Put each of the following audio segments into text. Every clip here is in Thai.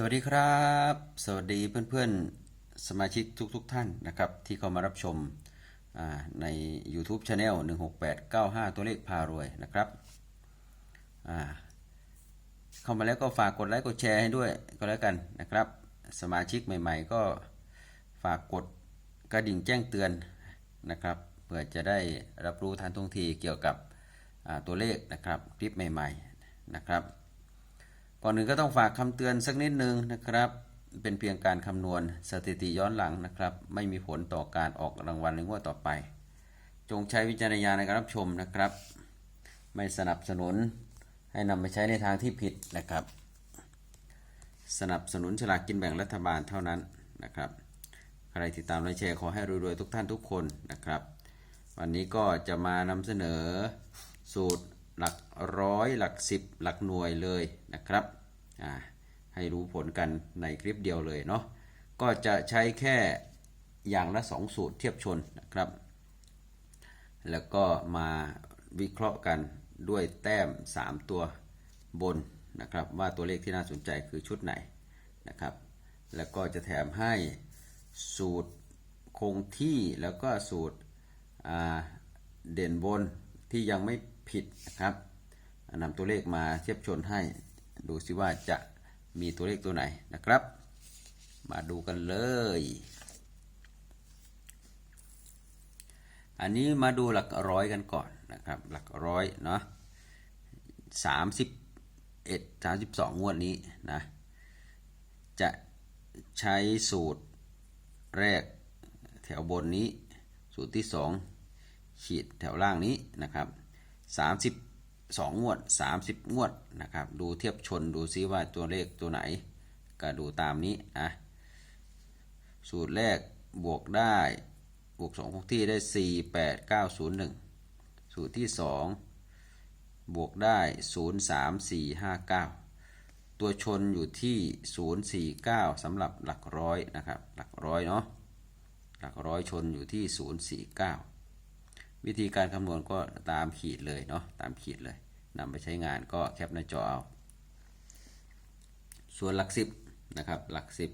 สวัสดีครับ สวัสดีเพื่อนๆ สมาชิกทุกๆทท่านนะครับ ที่เข้ามารับชมใน YouTube Channel 16895 ตัวเลขพารวยนะครับเข้ามาแล้วก็ฝากกดไลค์กดแชร์ให้ด้วยก็แล้วกันนะครับ สมาชิกใหม่ๆ ก็ฝากกดกระดิ่งแจ้งเตือนนะครับเพื่อจะได้รับรู้ทันท่วงทีเกี่ยวกับตัวเลขนะครับคลิปใหม่ ๆนะครับ ก่อนอื่นก็ต้องฝากคำเตือนสักนิดนึงนะครับ เป็นเพียงการคำนวณสถิติย้อนหลังนะครับ ไม่มีผลต่อการออกรางวัลในงวดต่อไป จงใช้วิจารณญาณในการรับชมนะครับ ไม่สนับสนุนให้นำไปใช้ในทางที่ผิดนะครับ สนับสนุนฉลากกินแบ่งรัฐบาลเท่านั้นนะครับใครติดตามและแชร์ขอให้รวยๆทุกท่านทุกคนนะครับ วันนี้ก็จะมานำเสนอสูตรหลักร้อยหลักสิบหลักหน่วยเลยนะครับ ให้รู้ผลกันในคลิปเดียวเลยเนาะก็จะใช้แค่อย่างละสองสูตรเทียบชนนะครับ แล้วก็มาวิเคราะห์กันด้วยแต้ม 3 ตัวบนนะครับ ว่าตัวเลขที่น่าสนใจคือชุดไหนนะครับ แล้วก็จะแถมให้สูตรคงที่แล้วก็สูตรเด่นบนที่ยังไม่ผิดนะครับนำตัวเลขมาเทียบชนให้ ดูสิว่าจะมีตัวเลขตัวไหนนะครับ มาดูกันเลย อันนี้มาดูหลักร้อยกันก่อนนะครับ หลักร้อยเนาะสามสิบเอ็ดสามสิบสองงวดนี้นะ จะใช้สูตรแรกแถวบนนี้ สูตรที่สองขีดแถวล่างนี้นะครับสามสิบ สองงวดสามสิบงวดนะครับ ดูเทียบชนดูซิว่าตัวเลขตัวไหน ก็ดูตามนี้นะสูตรแรกบวกได้บวกสองคงที่ได้สี่แปดเก้าศูนย์หนึ่งสูตรที่สองบวกได้ศูนย์สามสี่ห้าเก้าตัวชนอยู่ที่ศูนย์สี่เก้าสำหรับหลักร้อยนะครับ หลักร้อยเนาะหลักร้อยชนอยู่ที่ศูนย์สี่เก้าวิธีการคำนวณก็ตามขีดเลยเนาะตามขีดเลย นำไปใช้งานก็แคปหน้าจอเอา ส่วนหลักสิบนะครับ หลักสิบ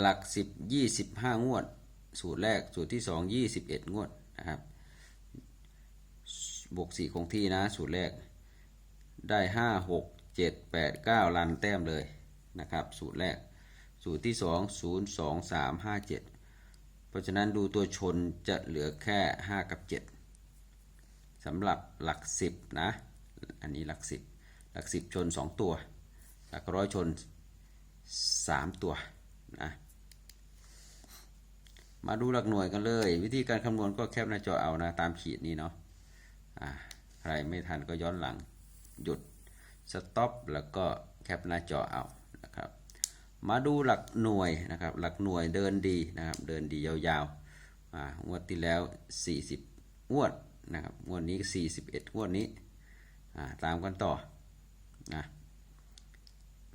หลักสิบยี่สิบห้างวด สูตรแรก สูตรที่สองยี่สิบเอ็ดงวดนะครับ บวกสี่คงที่นะ สูตรแรก ได้ห้าหกเจ็ดแปดเก้าลันแต้มเลยนะครับ สูตรแรก สูตรที่สองศูนย์สองสามห้าเจ็ดเพราะฉะนั้นดูตัวชนจะเหลือแค่ห้ากับเจ็ดสำหรับหลักสิบนะ อันนี้หลักสิบหลักสิบชนสองตัว หลักร้อยชนสามตัวนะมาดูหลักหน่วยกันเลย วิธีการคำนวณก็แคปหน้าจอเอานะ ตามขีดนี้เนาะอ่าใครไม่ทันก็ย้อนหลังหยุดสต็อปแล้วก็แคปหน้าจอเอานะครับมาดูหลักหน่วยนะครับหลักหน่วยเดินดีนะครับเดินดียาวๆอ่างวดที่แล้ว 40งวดนะครับงวดนี้ 41งวดนี้ อ่าตามกันต่อนะ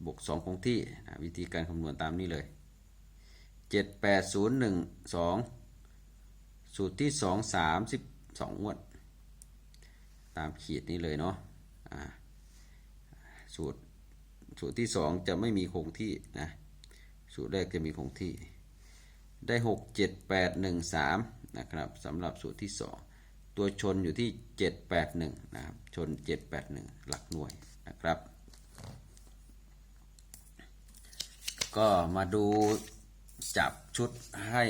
บวก2คงที่นะวิธีการคำนวณตามนี้เลย 78012 สูตรที่ 2 32งวด ตามขีดนี้เลยเนาะอ่าสูตรสูตรที่สองจะไม่มีคงที่นะสูตรแรกจะมีคงที่ได้หกเจ็ดแปดหนึ่งสามนะครับสำหรับสูตรที่สอง ตัวชนอยู่ที่เจ็ดแปดหนึ่งนะครับ ชนเจ็ดแปดหนึ่งหลักหน่วยนะครับ ก็มาดูจับชุดให้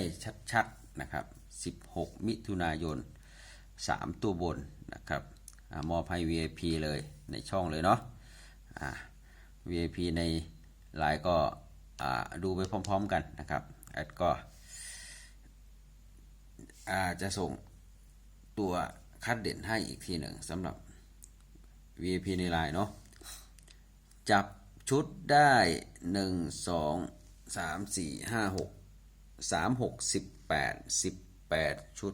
ชัดๆนะครับ 16 มิถุนายน 3 ตัวบนนะครับอมอบให้ VIP เลยในช่องเลยเนาะอ่า VIP ในไลน์ก็ดูไปพร้อมๆกันนะครับแอดก็อาจะส่ง คัดเด่นให้อีกทีหนึ่งสำหรับ VIP ในไลน์เนาะจับชุดได้หนึ่งสองสามสี่ห้าหกสามหกสิบแปดสิบแปดชุด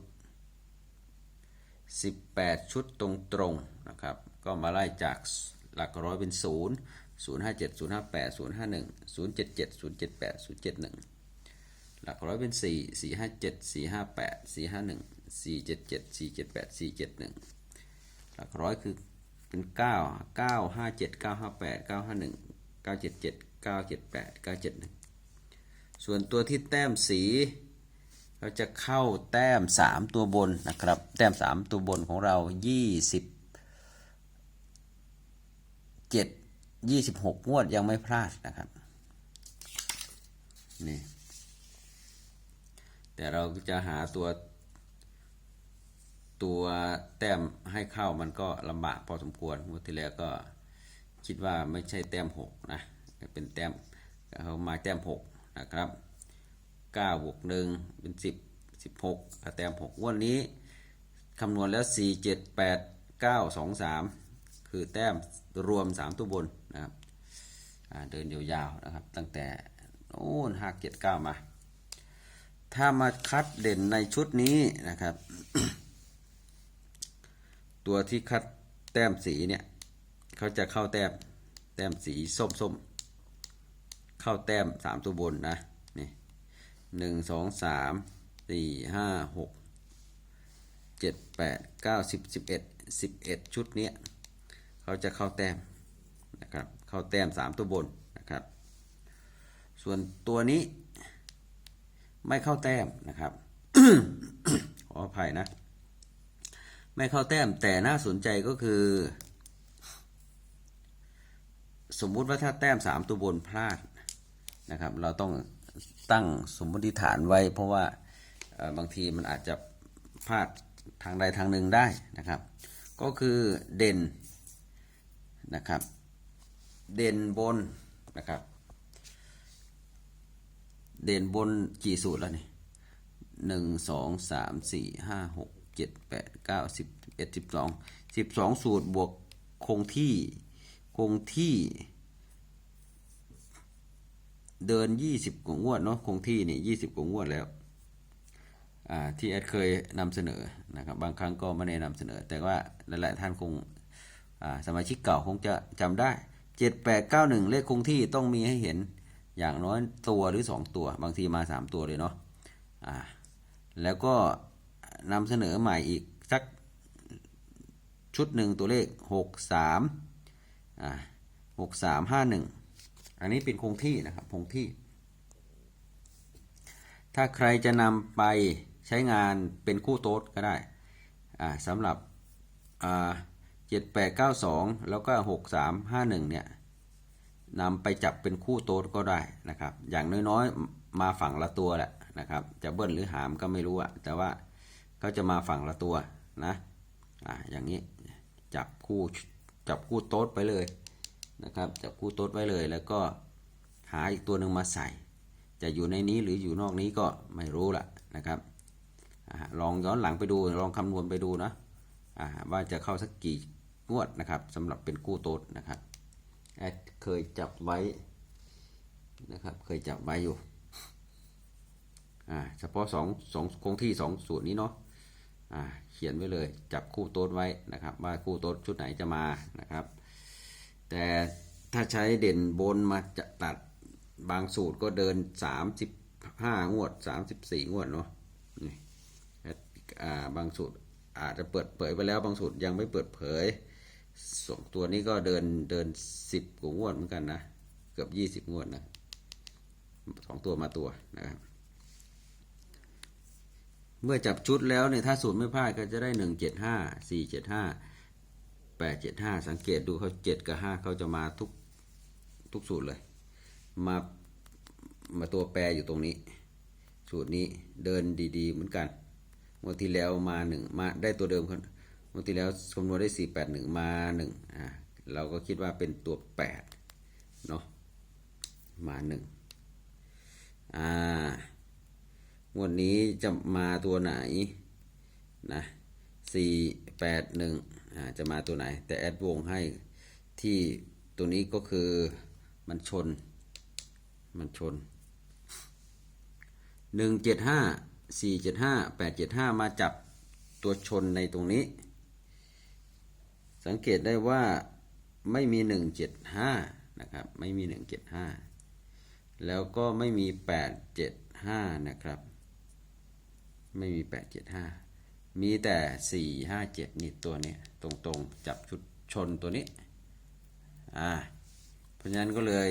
สิบแปดชุดตรงๆนะครับ ก็มาไล่จากหลักร้อยเป็นศูนย์ศูนย์ห้าเจ็ดศูนย์ห้าแปดศูนย์ห้าหนึ่งศูนย์เจ็ดเจ็ดศูนย์เจ็ดแปดศูนย์เจ็ดหนึ่งหลักร้อยเป็นสี่สี่ห้าเจ็ดสี่ห้า แปดสี่ห้าหนึ่งสี่เจ็ดเจ็ดสี่เจ็ดแปดสี่เจ็ดหนึ่งหลักร้อยคือเป็นเก้าเก้าห้าเจ็ดเก้าห้าแปดเก้าห้าหนึ่ง977 978 971 ส่วนตัวที่แต้มสีเราจะเข้าแต้ม 3 ตัวบนนะครับ แต้ม 3 ตัวบนของเรา27 26 งวดยังไม่พลาดนะครับนี่แต่เราจะหาตัว ตัวแต้มให้เข้ามันก็ลำบากพอสมควรงวดที่แล้วก็คิดว่าไม่ใช่แต้มหกนะเป็นแต้มเขามาแต้มหกนะครับเก้าบวกหนึ่งเป็นสิบสิบหกแต้มหกวดนี้คำนวณแล้วสี่เจ็ดแปดเก้าสองสามคือแต้มรวมสามตัวบนนะครับเดินยาวๆนะครับ ตั้งแต่โอ้นห้าเจ็ดเก้ามา ถ้ามาคัดเด่นในชุดนี้นะครับ ตัวที่คัดแต้มสีเนี่ยเขาจะเข้าแต้มแต้มสีส้มส้มๆเข้าแต้มสามตัวบนนะนี่หนึ่งสองสามสี่ห้าหกเจ็ดแปดเก้าสิบสิบเอ็ดสิบเอ็ดชุดเนี้ยเขาจะเข้าแต้มนะครับเข้าแต้มสามตัวบนนะครับ ส่วนตัวนี้ไม่เข้าแต้มนะครับขออภัยนะ ไม่เข้าแต้มแต่น่าสนใจก็คือ สมมุติว่าถ้าแต้มสามตัวบนพลาดนะครับ เราต้องตั้งสมมติฐานไว้ เพราะว่าบางทีมันอาจจะพลาดทางใดทางหนึ่งได้นะครับ ก็คือเด่นนะครับ เด่นบนนะครับ เด่นบนกี่สูตรแล้วนี่หนึ่งสองสามสี่ห้าหก เจ็ดแปดเก้าสิบเอ็ดสิบสองสิบสองสูตรบวกคงที่คงที่เดินยี่สิบกว่างวดเนาะคงที่นี่ยี่สิบกว่างวดแล้วที่แอดเคยนำเสนอนะครับบางครั้งก็ไม่ได้นำเสนอ แต่ว่าหลายๆท่านคงสมาชิกเก่าคงจะจำได้เจ็ดแปดเก้าหนึ่งเลขคงที่ต้องมีให้เห็นอย่างน้อยตัวหรือสองตัว บางทีมาสามตัวเลยเนาะอ่าแล้วก็ นำเสนอใหม่อีกสักชุดหนึ่งตัวเลขหกสามอ่าหกสามห้าหนึ่งอันนี้เป็นคงที่นะครับคงที่ ถ้าใครจะนำไปใช้งานเป็นคู่โต๊ดก็ได้อ่าสำหรับอ่าเจ็ดแปดเก้าสองแล้วก็หกสามห้าหนึ่งเนี่ยนำไปจับเป็นคู่โต๊ดก็ได้นะครับ อย่างน้อยๆ มาฝั่งละตัวแหละนะครับ จะเบิ้ลหรือหามก็ไม่รู้อะแต่ว่า เขาจะมาฝั่งละตัวนะอ่าอย่างนี้จับคู่จับคู่โต๊ดไปเลยนะครับจับคู่โต๊ดไว้เลย แล้วก็หาอีกตัวหนึ่งมาใส่ จะอยู่ในนี้หรืออยู่นอกนี้ก็ไม่รู้ละนะครับอลองย้อนหลังไปดูลองคำนวณไปดูนะอ่าว่าจะเข้าสักกี่งวดนะครับสำหรับเป็นคู่โต๊ดนะครับแอดเคยจับไว้นะครับเคยจับไว้อยู่อ่าเฉพาะสองสองคงที่สองสูตรนี้เนาะ เขียนไว้เลยจับคู่โต๊ดไว้นะครับว่าคู่โต๊ดชุดไหนจะมานะครับ แต่ถ้าใช้เด่นบนมาจะตัดบางสูตรก็เดินสามสิบห้างวดสามสิบสี่งวดเนาะนี่าบางสูตรอาจจะเปิดเผยไปแล้วบางสูตรยังไม่เปิดเผยสองตัวนี้ก็เดินเดินสิบกว่างวดเหมือนกันนะ เกือบยี่สิบงวดนะสองตัวมาตัวนะครับ เมื่อจับชุดแล้วเนี่ยถ้าสูตรไม่พลาดก็จะได้หนึ่งเจ็ดห้าสี่เจ็ดห้าแปดเจ็ดห้าสังเกตดูเขาเจ็ดกับห้าเขาจะมาทุกทุกสูตรเลย มามาตัวแปรอยู่ตรงนี้ สูตรนี้เดินดีๆ เหมือนกันงวดที่แล้วมาหนึ่งมาได้ตัวเดิมคนงวดที่แล้วคำนวณได้สี่แปดหนึ่งมาหนึ่งอ่าเราก็คิดว่าเป็นตัวแปดเนาะมาหนึ่งอ่า งวดนี้จะมาตัวไหนนะสี่แปดหนึ่งอ่าจะมาตัวไหน แต่แอดวงให้ที่ตัวนี้ก็คือมันชน มันชนหนึ่งเจ็ดห้าสี่เจ็ดห้าแปดเจ็ดห้ามาจับตัวชนในตรงนี้ สังเกตได้ว่าไม่มีหนึ่งเจ็ดห้านะครับไม่มีหนึ่งเจ็ดห้าแล้วก็ไม่มีแปดเจ็ดห้านะครับ ไม่มีแปดเจ็ดห้ามีแต่สี่ห้าเจ็ดนี่ตัวนี้ตรงๆ จับชุดชนตัวนี้อ่าเพราะฉะนั้นก็เลย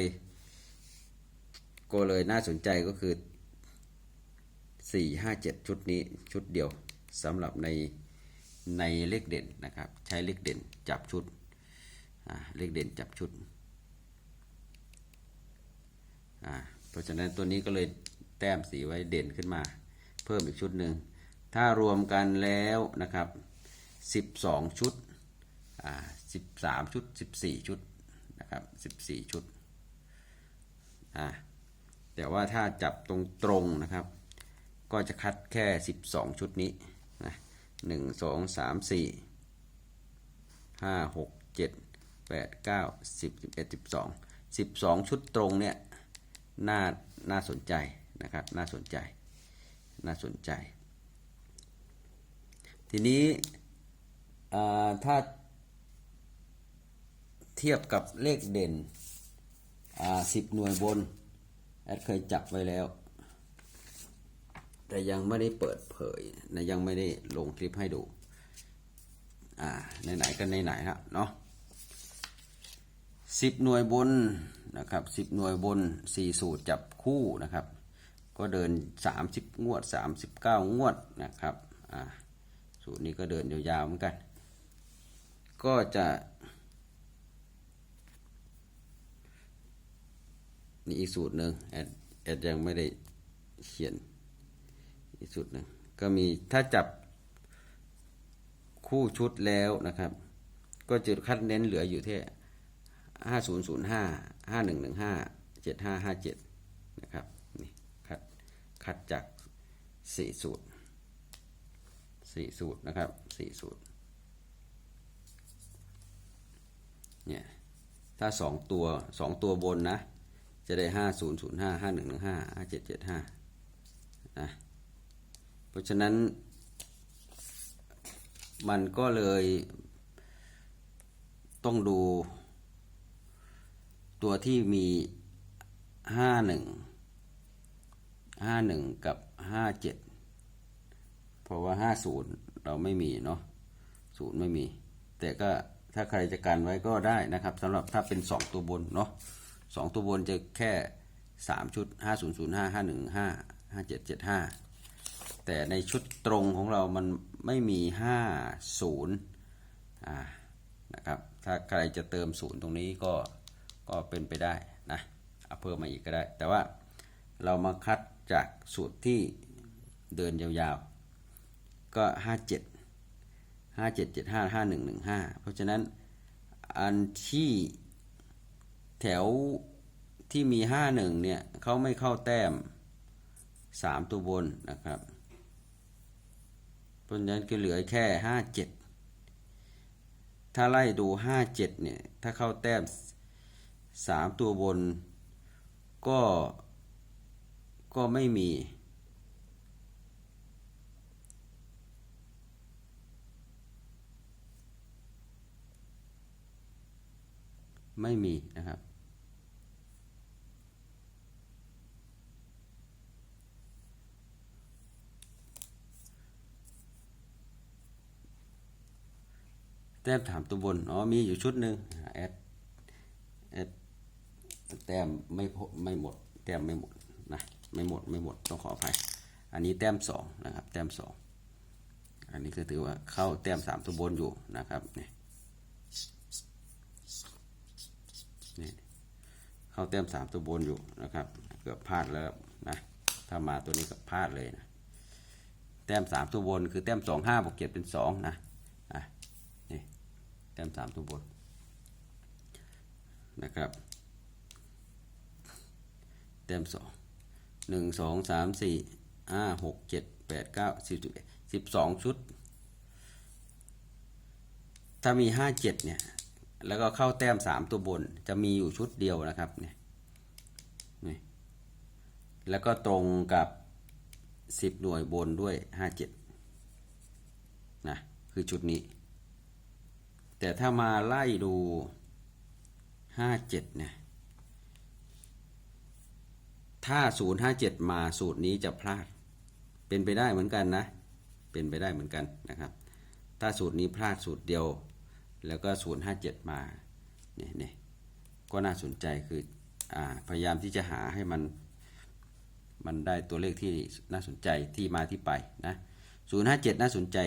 ก็เลยน่าสนใจก็คือสี่ห้าเจ็ดชุดนี้ชุดเดียวสำหรับในในเลขเด่นนะครับ ใช้เลขเด่นจับชุดอ่าเลขเด่นจับชุดอ่าเพราะฉะนั้นตัวนี้ก็เลยแต้มสีไว้เด่นขึ้นมา เพิ่มอีกชุดหนึ่ง ถ้ารวมกันแล้วนะครับ 12 ชุด อ่า 13 ชุด 14 ชุดนะครับ 14 ชุด อ่า แต่ว่าถ้าจับตรงตรงนะครับ ก็จะคัดแค่ 12 ชุดนี้นะหนึ่งสองสามสี่ห้าหกเจ็ดแปดเก้าสิบเอ็ดสิบสองสิบสองชุดตรงเนี่ยน่าน่าสนใจนะครับ น่าสนใจ น่าสนใจ ทีนี้ถ้าเทียบกับเลขเด่นสิบหน่วยบน แอดเคยจับไว้แล้ว แต่ยังไม่ได้เปิดเผยนะยังไม่ได้ลงคลิปให้ดูอ่าไหนๆก็ไหนๆครับเนาะสิบหน่วยบนนะครับสิบหน่วยบนสี่สูตรจับคู่นะครับ ก็เดินสามสิบงวดสามสิบเก้างวดนะครับอ่าสูตรนี้ก็เดินยาวๆเหมือนกัน ก็จะนี่อีกสูตรหนึ่งแอดแอดยังไม่ได้เขียนอีกสุดหนึ่งก็มีถ้าจับคู่ชุดแล้วนะครับ ก็จะคัดเน้นเหลืออยู่ที่ห้าศูนย์ศูนย์ห้าห้าหนึ่งหนึ่งห้าเจ็ดห้าห้าเจ็ดนะครับ คัดจากสี่สูตรสี่สูตรนะครับสี่สูตร เนี่ย ถ้าสองตัวสองตัวบนนะ จะได้ห้าศูนย์ศูนย์ห้าห้าหนึ่งหนึ่งห้าห้าเจ็ดเจ็ดห้านะ เพราะฉะนั้น มันก็เลยต้องดู ตัวที่มีห้าหนึ่ง ห้าหนึ่งกับห้าเจ็ดเพราะว่าห้าศูนย์เราไม่มีเนาะศูนย์ไม่มี แต่ก็ถ้าใครจะกันไว้ก็ได้นะครับสำหรับถ้าเป็นสองตัวบนเนาะสองตัวบนจะแค่สามชุดห้าศูนย์ศูนย์ห้าห้าหนึ่งห้าห้าเจ็ดเจ็ดห้าแต่ในชุดตรงของเรามันไม่มี50อ่านะครับถ้าใครจะเติมศูนย์ตรงนี้ก็ก็เป็นไปได้นะเอาเพิ่มมาอีกก็ได้ แต่ว่าเรามาคัด จากสูตรที่เดินยาวๆ ก็ 57 57 75 51 15 เพราะฉะนั้นอันที่แถวที่มี 51 เนี่ยเขาไม่เข้าแต้ม 3 ตัวบนนะครับ เพราะฉะนั้นก็เหลือแค่ห้าเจ็ดถ้าไล่ดูห้าเจ็ดเนี่ย ถ้าเข้าแต้มสามตัวบนก็ ก็ไม่มี ไม่มีนะครับ แต้มถามตัวบน อ๋อ มีอยู่ชุดหนึ่งแอดแอดแต้มไม่ไม่หมด แต้มไม่หมดนะ ไม่หมดไม่หมดต้องขออภัย อันนี้แต้มสองนะครับ แต้มสองอันนี้ก็ถือว่าเข้าแต้มสามตัวบนอยู่นะครับนี่นี่เข้าแต้มสามตัวบนอยู่นะครับ เกือบพลาดแล้วนะถ้ามาตัวนี้ก็พลาดเลยนะแต้มสามตัวบนคือแต้มสองห้าบวกเจ็ดเป็นสองนะอะนี่แต้มสามตัวบนนะครับแต้มสอง หนึ่งสองสามสี่ห้าหกเจ็ดแปดเก้าสิบสิบสิบสองชุด ถ้ามีห้าเจ็ดเนี่ย แล้วก็เข้าแต้มสามตัวบน จะมีอยู่ชุดเดียวนะครับเนี่ยนี่แล้วก็ตรงกับสิบหน่วยบนด้วยห้าเจ็ดนะคือชุดนี้ แต่ถ้ามาไล่ดูห้าเจ็ดเนี่ย ถ้าศูนย์ห้าเจ็ดมาสูตรนี้จะพลาด เป็นไปได้เหมือนกันนะ เป็นไปได้เหมือนกันนะครับ ถ้าสูตรนี้พลาดสูตรเดียว แล้วก็ศูนย์ห้าเจ็ดมาเนี่ยเนี่ยก็น่าสนใจคืออพยายามที่จะหาให้มัน มันได้ตัวเลขที่น่าสนใจที่มาที่ไปนะ057 น่าสนใจ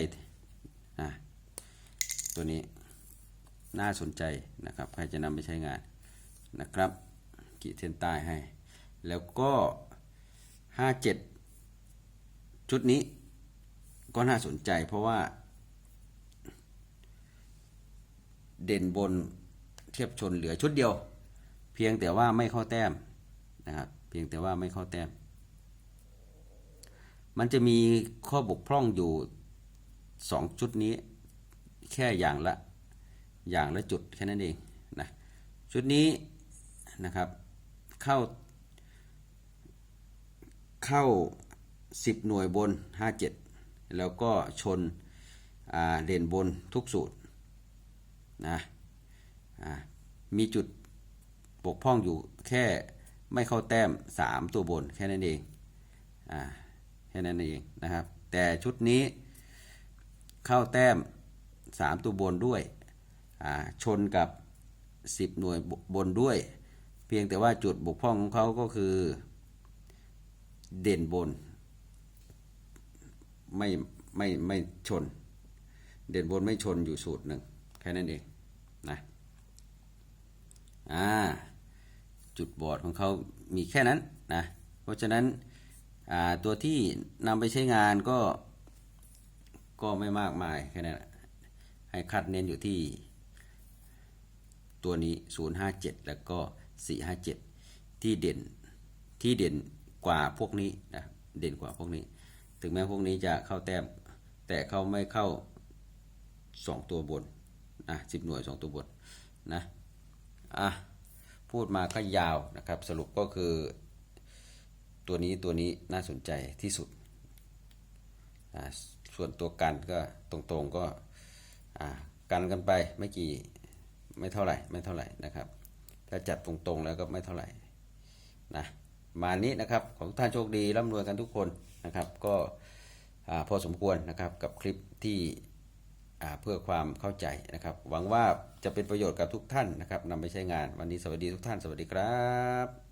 นะตัวนี้น่าสนใจนะครับ ใครจะนำไปใช้งานนะครับ ขีดเส้นใต้ให้ แล้วก็57ชุดนี้ก็น่าสนใจเพราะว่า เด่นบนเทียบชนเหลือชุดเดียว เพียงแต่ว่าไม่เข้าแต้มนะครับเพียงแต่ว่าไม่เข้าแต้ม มันจะมีข้อบกพร่องอยู่สองชุดนี้ แค่อย่างละอย่างละจุดแค่นั้นเองนะชุดนี้นะครับเข้า เข้า 10 หน่วยบน 57 แล้วก็ชนเด่นบนทุกสูตรนะมีจุดบกพร่องอยู่แค่ไม่เข้าแต้ม 3 ตัวบนแค่นั้นเองอแค่นั้นเองนะครับ แต่ชุดนี้เข้าแต้ม 3 ตัวบนด้วยชนกับ 10 หน่วยบนด้วย เพียงแต่ว่าจุดบกพร่องของเขาก็คือ เด่นบน ไม่ไม่ไม่ชน เด่นบนไม่ชนอยู่สูตรหนึ่งแค่นั้นเองนะอ่าจุดบอดของเขามีแค่นั้นนะเพราะฉะนั้นอ่าตัวที่นำไปใช้งานก็ก็ไม่มากมายแค่นั้นให้คัดเน้นอยู่ที่ตัวนี้ 057 แล้วก็ 457 ที่เด่นที่เด่น กว่าพวกนี้นะเด่นกว่าพวกนี้ ถึงแม้พวกนี้จะเข้าแต้มแต่เขาไม่เข้า 2 ตัวบนนะ10หน่วย 2 ตัวบนนะอะพูดมาก็ยาวนะครับ สรุปก็คือตัวนี้ตัวนี้น่าสนใจที่สุดอ่าส่วนตัวกันก็ตรงๆก็อ่ากันกันไปไม่กี่ไม่เท่าไหร่ไม่เท่าไหร่นะครับ ถ้าจับตรงๆแล้วก็ไม่เท่าไหร่นะ มานี้นะครับของทุกท่านโชคดีร่ำรวยกันทุกคนนะครับก็พอสมควรนะครับกับคลิปที่เพื่อความเข้าใจนะครับ หวังว่าจะเป็นประโยชน์กับทุกท่านนะครับนำไปใช้งานวันนี้สวัสดีทุกท่านสวัสดีครับ